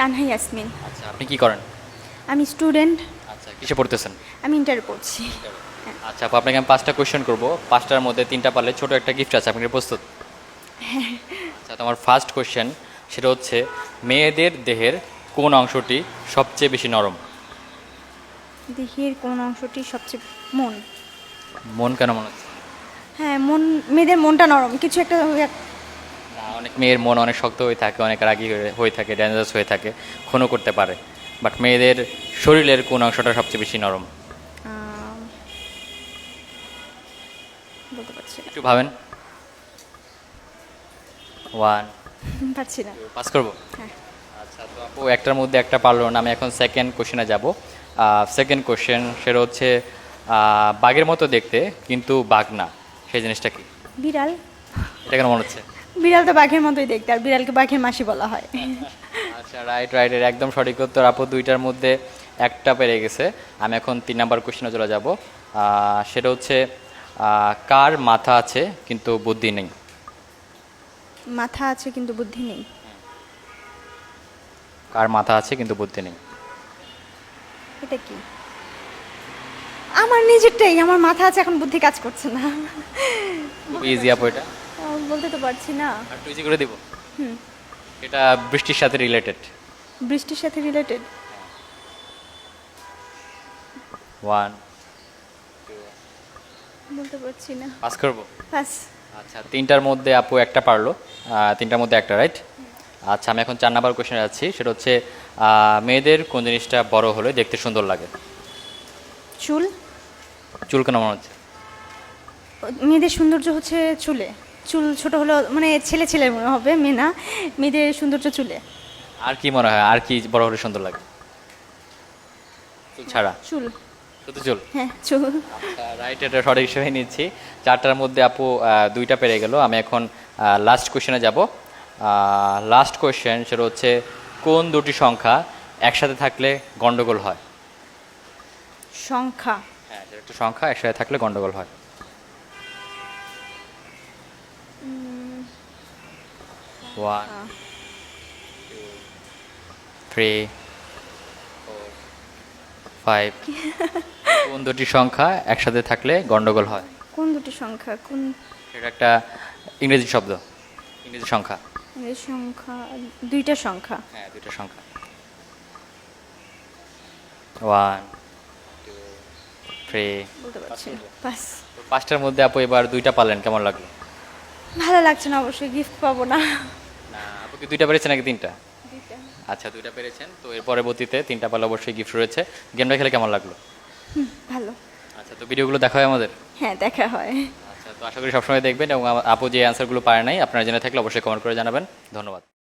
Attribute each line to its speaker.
Speaker 1: তানহা ইয়াসমিন।
Speaker 2: আচ্ছা আপনি কি করেন?
Speaker 1: আমি স্টুডেন্ট।
Speaker 2: আচ্ছা কিসে পড়তেছেন?
Speaker 1: আমি ইন্টার পড়ছি।
Speaker 2: আচ্ছা আপু আপনাকে আমি পাঁচটা কোয়েশ্চেন করব। পাঁচটার মধ্যে তিনটা পারলে ছোট একটা গিফট আছে আপনি প্রস্তুত? আচ্ছা তোমার ফার্স্ট কোয়েশ্চেন সেটা হচ্ছে মেয়েদের দেহের কোন অংশটি সবচেয়ে বেশি নরম?
Speaker 1: দেহের কোন অংশটি সবচেয়ে মন?
Speaker 2: মন কেন মনে হচ্ছে?
Speaker 1: হ্যাঁ মন মেয়েদের মনটা নরম। কিছু একটা
Speaker 2: অনেক মেয়ের মন অনেক শক্ত হয়ে থাকে অনেক রাগী হয়ে- থাকে ডেঞ্জারাস হয়ে থাকে খুনও করতে পারে। বাট মেয়েদের শরীরের কোন অংশটা সবচেয়ে বেশি নরম? একটু ভাবেন। ওয়ান
Speaker 1: পারছি না।
Speaker 2: পাস করব?
Speaker 1: হ্যাঁ।
Speaker 2: আচ্ছা তো আপু একটার মধ্যে একটা পারল না আমি এখন সেকেন্ড কোশ্চেনে যাব। সেকেন্ড কোশ্চেন সেটা হচ্ছে আহ, বাঘের মতো দেখতে কিন্তু বাঘ না। সেই জিনিসটা কি?
Speaker 1: বিড়াল।
Speaker 2: এটা কেন মনে হচ্ছে?
Speaker 1: বিড়াল তো বাঘের মতোই দেখতে আর বিড়ালকে বাঘের মাসি বলা হয়।
Speaker 2: আচ্ছা রাইট রাইট এর একদম সঠিক উত্তর আপু দুইটার মধ্যে একটা পেরে গেছে। আমি এখন তিন নাম্বার কোশ্চেনে চলে যাব। সেটা হচ্ছে কার মাথা আছে কিন্তু বুদ্ধি নেই?
Speaker 1: মাথা আছে কিন্তু বুদ্ধি নেই।
Speaker 2: কার মাথা আছে কিন্তু বুদ্ধি নেই?
Speaker 1: এটা কি? আমার নিজেরটাই আমার মাথা আছে এখন বুদ্ধি কাজ করছে না।
Speaker 2: ইজি আপু এটা।
Speaker 1: বলতে তো পারছি না।
Speaker 2: আর একটু ইজি করে দিব।
Speaker 1: হুম।
Speaker 2: এটা বৃষ্টির সাথে রিলেটেড
Speaker 1: বৃষ্টির সাথে রিলেটেড
Speaker 2: ওয়ান
Speaker 1: বলতে পারছি না।
Speaker 2: পাস করব?
Speaker 1: বাস
Speaker 2: আচ্ছা তিনটার মধ্যে আপু একটা পারল। তিনটার মধ্যে একটা রাইট আচ্ছা আমি এখন চার নাম্বার কোশ্চেনে যাচ্ছি সেটা হচ্ছে মেয়েদের কোন জিনিসটা বড় হলে দেখতে সুন্দর লাগে?
Speaker 1: চুল?
Speaker 2: চুল কেন মনে হচ্ছে?
Speaker 1: মেয়েদের সৌন্দর্য হচ্ছে চুলে। চুল ছোট হলো মানে ছেলে ছেলে মনে হবে মেয়ে না মেয়েদের সৌন্দর্য চুলে।
Speaker 2: আর কি মনে হয়? আর কি বড় হলে সুন্দর লাগে? চুল ছাড়া?
Speaker 1: চুল।
Speaker 2: শুধু চুল?
Speaker 1: হ্যাঁ চুল।
Speaker 2: আচ্ছা রাইট এটা সঠিক হিসেবে নিচ্ছি চারটার মধ্যে আপু দুইটা পেরে গেল। আমি এখন লাস্ট কোশ্চেনে যাব। লাস্ট কোশ্চেন সেটা হচ্ছে কোন দুটি সংখ্যা একসাথে থাকলে গন্ডগোল হয়?
Speaker 1: সংখ্যা।
Speaker 2: হ্যাঁ একটা সংখ্যা একসাথে থাকলে গন্ডগোল হয়। ওয়ান থ্রি ফাইভ কোন দুটি সংখ্যা একসাথে থাকলে গন্ডগোল হয়?
Speaker 1: কোন দুটি সংখ্যা? কোন?
Speaker 2: সেটা একটা ইংরেজি শব্দ ইংরেজি সংখ্যা।
Speaker 1: এই সংখ্যা দুইটা সংখ্যা।
Speaker 2: হ্যাঁ দুটো সংখ্যা। ওয়ান টু থ্রি
Speaker 1: পারছি।
Speaker 2: পাঁচটার মধ্যে আপু এবার দুইটা পারলেন কেমন লাগল?
Speaker 1: ভালো লাগছে না অবশ্যই গিফট পাবো না।
Speaker 2: দুইটা পেরেছেন নাকি তিনটা? আচ্ছা দুইটা পেরেছেন। তো এর পরবর্তীতে তিনটা পালে অবশ্যই গিফট রয়েছে। গেমটা খেলে কেমন লাগল?
Speaker 1: ভালো।
Speaker 2: আচ্ছা তো ভিডিওগুলো দেখা হয় আমাদের?
Speaker 1: হ্যাঁ দেখা হয়।
Speaker 2: আচ্ছা তো আশা করি সবসময় দেখবেন এবং আপু যে অ্যান্সারগুলো পারে নাই আপনারা জেনে থাকলে অবশ্যই কমেন্ট করে জানাবেন। ধন্যবাদ।